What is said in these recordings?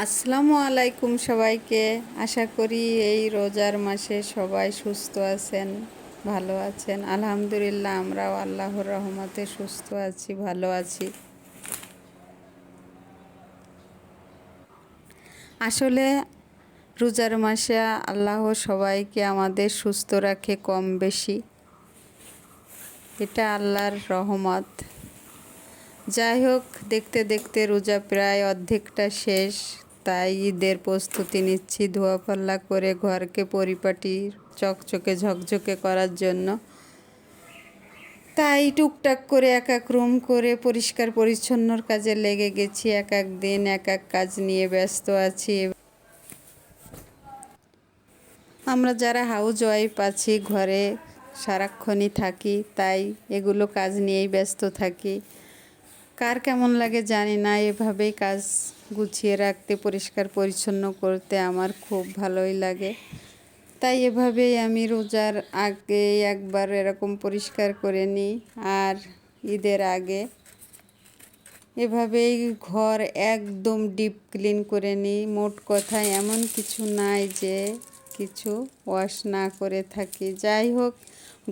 আসসালামু আলাইকুম সবাইকে। আশা করি এই রোজার মাসে সবাই সুস্থ আছেন, ভালো আছেন। আলহামদুলিল্লাহ, আমরাও আল্লাহর রহমতে সুস্থ আছি, ভালো আছি। আসলে রোজার মাসে আল্লাহ সবাইকে আমাদের সুস্থ রাখে কম বেশি। এটা আল্লাহর রহমত। যাই হোক, দেখতে দেখতে রোজা প্রায় অর্ধেকটা শেষ। তাই ঈদের প্রস্তুতি নিচ্ছি ধোয়া পাল্লা করে ঘরকে পরিপাটি, চকচকে ঝকঝকে করার জন্য। তাই টুকটাক করে এক এক রুম করে পরিষ্কার পরিচ্ছন্নর কাজে লেগে গেছি। এক এক দিন, এক এক কাজ নিয়ে ব্যস্ত আছি। আমরা যারা হাউস ওয়াইফ আছি, ঘরে সারাক্ষণই থাকি, তাই এগুলো কাজ নিয়েই ব্যস্ত থাকি। কার কেমন লাগে জানি না, এভাবেই কাজ গুছিয়ে রাখতে, পরিষ্কার, পরিচ্ছন্ন করতে আমার খুব ভালোই লাগে। তাই এভাবেই আমি রোজার আগে একবার এরকম পরিষ্কার করে নিই আর ঈদের আগে এভাবেই ঘর একদম ডিপ ক্লিন করে নিই। মোট কথায় এমন কিছু নাই যে কিছু ওয়াশ না করে থাকি। যাই হোক,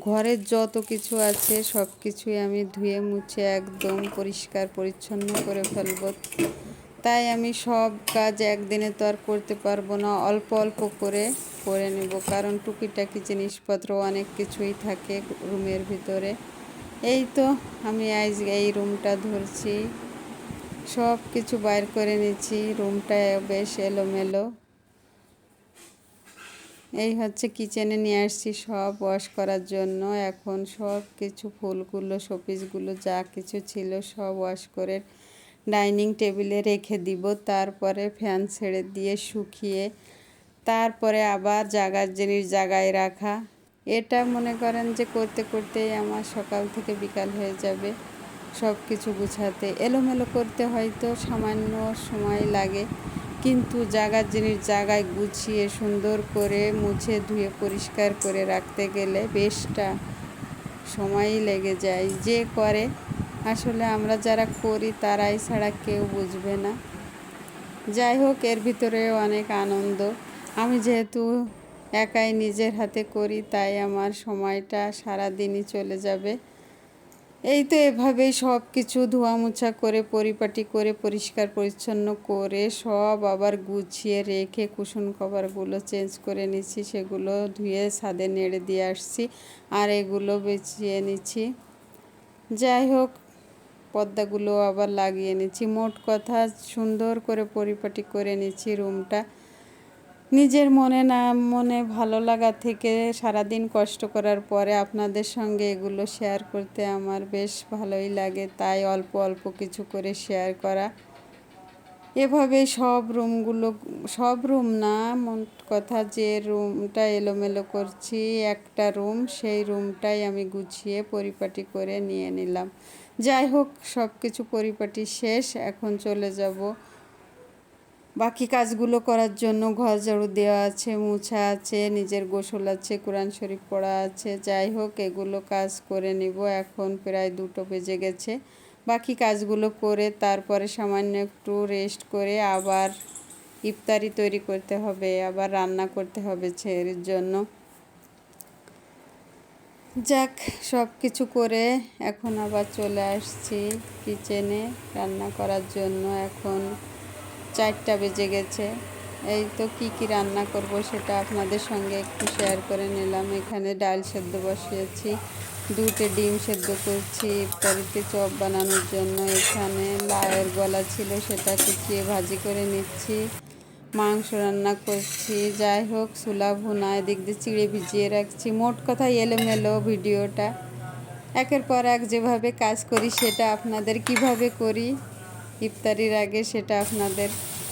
ঘরের যত কিছু আছে সব কিছুই আমি ধুয়ে মুছে একদম পরিষ্কার পরিচ্ছন্ন করে ফেলব। তাই আমি সব কাজ একদিনে তো আর করতে পারব না, অল্প অল্প করে করে নেব। কারণ টুকিটাকি জিনিসপত্র অনেক কিছুই থাকে রুমের ভিতরে। এই তো আমি আজ এই রুমটা ধরছি। সব কিছু বাইর করে নিচ্ছি, রুমটা বেশ এলোমেলো। এই হচ্ছে কিচেনে নিয়ে আসছি সব ওয়াশ করার জন্য। এখন সব কিছু, ফুলগুলো, শোপিসগুলো যা কিছু ছিল সব ওয়াশ করে ডাইনিং টেবিলে রেখে দিব। তারপরে ফ্যান ছেড়ে দিয়ে শুকিয়ে তারপরে আবার জাগার জিনিস জাগায় রাখা। এটা মনে করেন যে করতে করতেই আমার সকাল থেকে বিকাল হয়ে যাবে সব কিছু গুছাতে। এলোমেলো করতে হয়তো সামান্য সময় লাগে। কিন্তু জায়গার জিনিস জায়গায় গুছিয়ে সুন্দর করে মুছে ধুয়ে পরিষ্কার করে রাখতে গেলে বেশটা সময়ই লেগে যায়। যে করে, আসলে আমরা যারা করি তারাই ছাড়া কেউ বুঝবে না। যাই হোক, এর ভিতরে অনেক আনন্দ। আমি যেহেতু একাই নিজের হাতে করি, তাই আমার সময়টা সারা দিনই চলে যাবে। এই তো এভাবেই সব কিছু ধোয়া মোছা করে, পরিপাটি করে, পরিষ্কার, পরিচ্ছন্ন করে সব আবার গুছিয়ে রেখে কুশন কভারগুলো চেঞ্জ করে নিচ্ছি, সেগুলো ধুয়ে ছাদে নেড়ে দিয়ে আসছি আর এগুলো বেছিয়ে নিচ্ছি। যাই হোক পর্দাগুলো আবার লাগিয়ে নিচ্ছি। মোট কথা সুন্দর করে পরিপাটি করে নিচ্ছি রুমটা। নিজের মনে না মনে ভালো লাগা থেকে সারাদিন কষ্ট করার পরে আপনাদের সঙ্গে এগুলো শেয়ার করতে আমার বেশ ভালোই লাগে। তাই অল্প অল্প কিছু করে শেয়ার করা। এভাবে সব রুমগুলো সব রুম না মন কথা যে রুমটা এলোমেলো করছি, একটা রুম সেই রুমটাই আমি গুছিয়ে পরিপাটি করে নিয়ে নিলাম। যাই হোক সব কিছু পরিপাটি শেষ, এখন চলে যাব। বাকি কাজগুলো করার জন্য ঘর ঝাড়ু দেওয়া আছে, মুছা আছে, নিজের গোসল আছে, কোরআন শরীফ পড়া আছে। যাই হোক, এগুলো কাজ করে নিব। এখন প্রায় দুটো বেজে গেছে। বাকি কাজগুলো করে তারপরে সামান্য একটু রেস্ট করে আবার ইফতারি তৈরি করতে হবে, আবার রান্না করতে হবে ছেলের জন্য। যাক সব কিছু করে এখন আবার চলে আসছি কিচেনে রান্না করার জন্য। এখন চারটা বেজে গেছে। এই তো কি কি রান্না করব সেটা আপনাদের সঙ্গে একটু শেয়ার করে নিলাম। এখানে ডাল সেদ্ধ বসিয়েছি দুটো ডিম সেদ্ধ করছি, ইফতারিতে চপ বানানোর জন্য। এখানে লায়ের গলা ছিল, সেটা কুচিয়ে ভাজি করে নিচ্ছি। মাংস রান্না করছি। যাই হোক, সুলা ভুনা, এদিক দিয়ে চিড়ে ভিজিয়ে রাখছি। মোট কথা এলোমেলো ভিডিওটা। একের পর এক যেভাবে কাজ করি, সেটা আপনাদের কীভাবে করি? ইফতারির আগে সেটা আপনাদের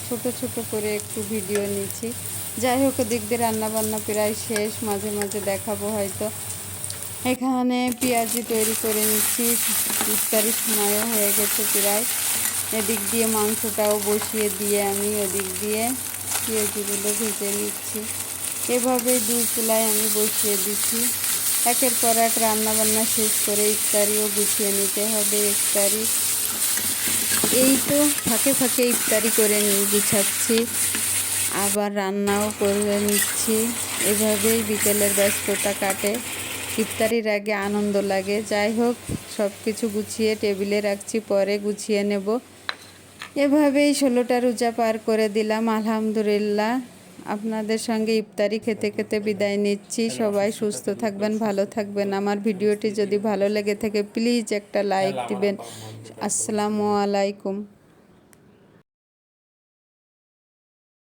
ছোট ছোট করে একটু ভিডিও নিচ্ছি। যাই হোক দিক দিয়ে রান্নাবান্না প্রায় শেষ, মাঝে মাঝে দেখাবো হয়তো। এখানে পেঁয়াজি তৈরি করে নিচ্ছি, ইফতারির সময়ও হয়ে গেছে প্রায়। এদিক দিয়ে মাংসটাও বসিয়ে দিয়ে আমি ওদিক দিয়ে পেঁয়াজিগুলো ভেজে নিচ্ছি। এভাবে দুই চুলায় আমি বসিয়ে দিচ্ছি। একের পর এক রান্নাবান্না শেষ করে ইফতারিও গুছিয়ে নিতে হবে ইফতারি। এই তো ফাঁকে ফাঁকে ইফতারি করে গুছাচ্ছি। আবার রান্নাও করে নিচ্ছি। এভাবেই বিকেলের ব্যস্ততা কাটে। ইফতারির আগে আনন্দ লাগে। যাই হোক সব কিছু গুছিয়ে টেবিলে রাখছি, পরে গুছিয়ে নেব। এভাবেই ষোলোটা রোজা পার করে দিলাম, আলহামদুলিল্লাহ। আপনাদের সঙ্গে ইফতারি খেতে খেতে বিদায় নিচ্ছি। সবাই সুস্থ থাকবেন, ভালো থাকবেন। আমার ভিডিওটি যদি ভালো লেগে থাকে প্লিজ একটা লাইক দিবেন। আসসালামু আলাইকুম।